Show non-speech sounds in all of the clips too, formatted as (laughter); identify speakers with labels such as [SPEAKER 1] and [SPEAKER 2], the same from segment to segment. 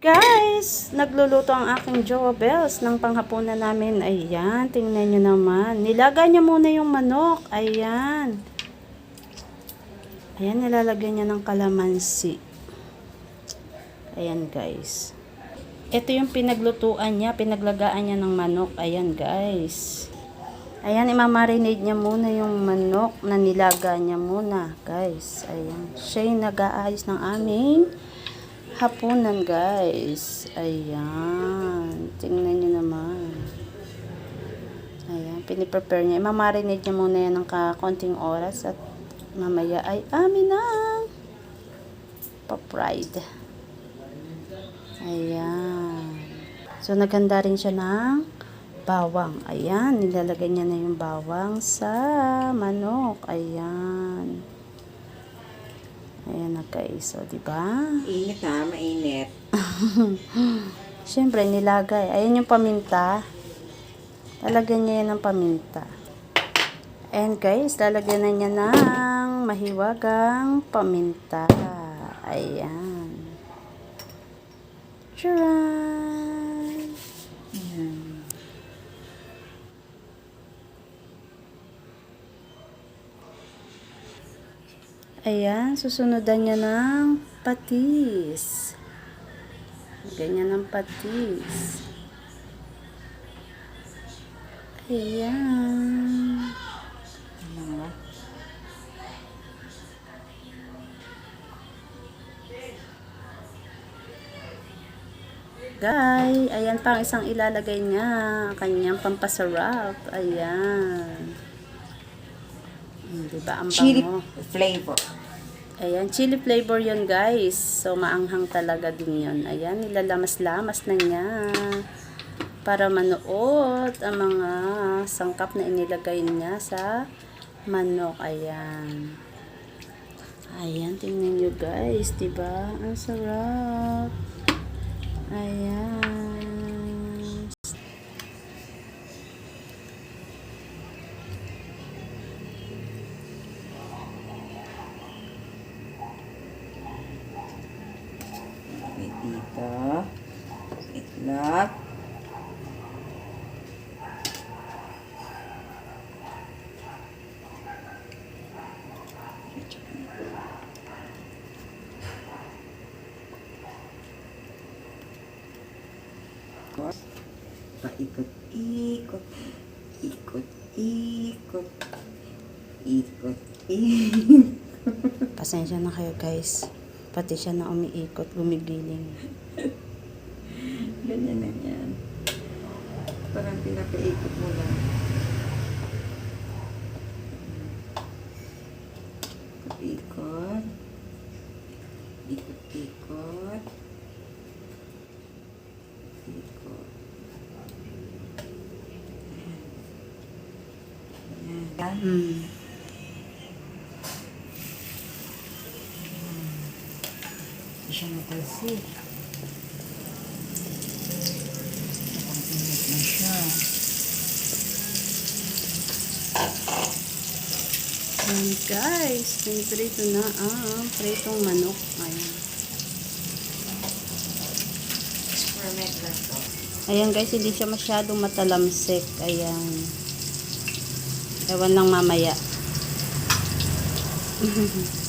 [SPEAKER 1] Guys, nagluluto ang aking Jowa Bells ng panghapunan namin. Ayan, tingnan nyo naman. Nilaga niya muna yung manok. Ayan. Ayan, nilalagyan niya ng kalamansi. Ayan, guys. Ito yung pinaglutuan niya, pinaglagaan niya ng manok. Ayan, guys. Ayan, imamarinate niya muna yung manok na nilaga niya muna, guys. Ayan. Siya yung nag-aayos ng aming hapunan, guys. Ayan. Tingnan niyo naman. Ayan, piniprepare niya. Imamarinate niya muna yan ng konting oras at mamaya ay amin na pa-fried. Ayan. So, naghanda rin siya ng bawang. Ayan, nilalagay niya na yung bawang sa manok. Ayan. Ayan na guys. O, diba?
[SPEAKER 2] Init ha, mainit. (laughs)
[SPEAKER 1] Siyempre, nilagay. Ayan yung paminta. Lalagyan niya yan ng paminta. And guys, lalagyan na niya ng mahiwagang paminta. Ayan. Charan!
[SPEAKER 2] Ayan,
[SPEAKER 1] susunodan niya ng patis. Ganyan ng patis. Ayan.
[SPEAKER 2] Ano?
[SPEAKER 1] Guy, ayan pa ang isang ilalagay niya. Kanyang pampasarap. Ayan. Diba ang
[SPEAKER 2] Chili
[SPEAKER 1] bango?
[SPEAKER 2] flavor.
[SPEAKER 1] Ayan, chili flavor yun guys. So, maanghang talaga din yun. Ayan, nilalamas-lamas na niya. Para manuot ang mga sangkap na inilagay niya sa manok. Ayan. Ayan, tingnan nyo guys. Diba? Ang sarap. Ayan.
[SPEAKER 2] Dito. Itlog. Paikot-ikot. Ikot-ikot. Ikot-ikot.
[SPEAKER 1] Pasensya na kayo guys. Pati siya na umiikot, gumigiling.
[SPEAKER 2] Ganyan na yan. Parang pinapaikot mo lang. Ikot. Ikot-ikot. Ikot. Ayan.
[SPEAKER 1] Hmm.
[SPEAKER 2] Hindi siya napansin. Parang init na siya.
[SPEAKER 1] Ayan guys, pinprito na ang pritong manok. Ayan. Ayan guys, hindi siya masyadong matalamsik. Ayan. Ewan lang mamaya. (laughs)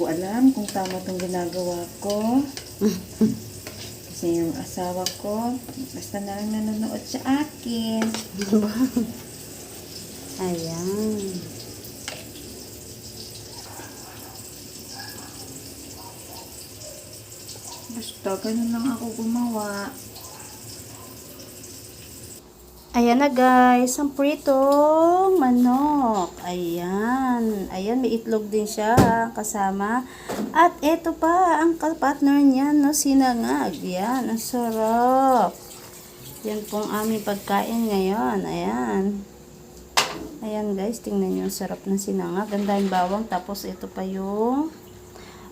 [SPEAKER 2] ko alam kung tama itong ginagawa ko. Kasi yung asawa ko, basta na lang nanonood sa akin. (laughs)
[SPEAKER 1] Ayan.
[SPEAKER 2] Basta, ganun lang ako gumawa.
[SPEAKER 1] Ayan na guys, ang pritong manok. Ayan. Ayan, may itlog din siya kasama. At eto pa, ang partner niya, no, sinangag. Yan, ang sarap. Yan pong aming pagkain ngayon. Ayan. Ayan guys, tingnan nyo, sarap ng sinangag. Ganda yung bawang, tapos ito pa yung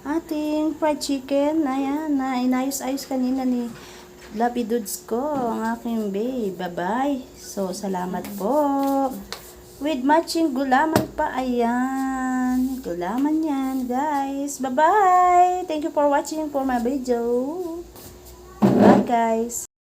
[SPEAKER 1] ating fried chicken. Ayan, na inayos-ayos kanina ni Lovey dudes ko, ang aking babe. Bye-bye. So, salamat po. With matching gulaman pa, ayan. Gulaman yan, guys. Bye-bye. Thank you for watching for my video. Bye, guys.